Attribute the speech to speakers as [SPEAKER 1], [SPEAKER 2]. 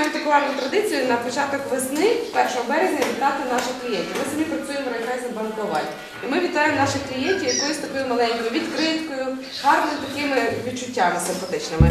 [SPEAKER 1] маємо таку гарну традицію на початок весни, 1 березня, вітати наших клієнтів. Ми самі працюємо в Райфайзен Банковай. І ми вітаємо наших клієнтів якоюсь такою маленькою відкриткою, гарними такими відчуттями симпатичними.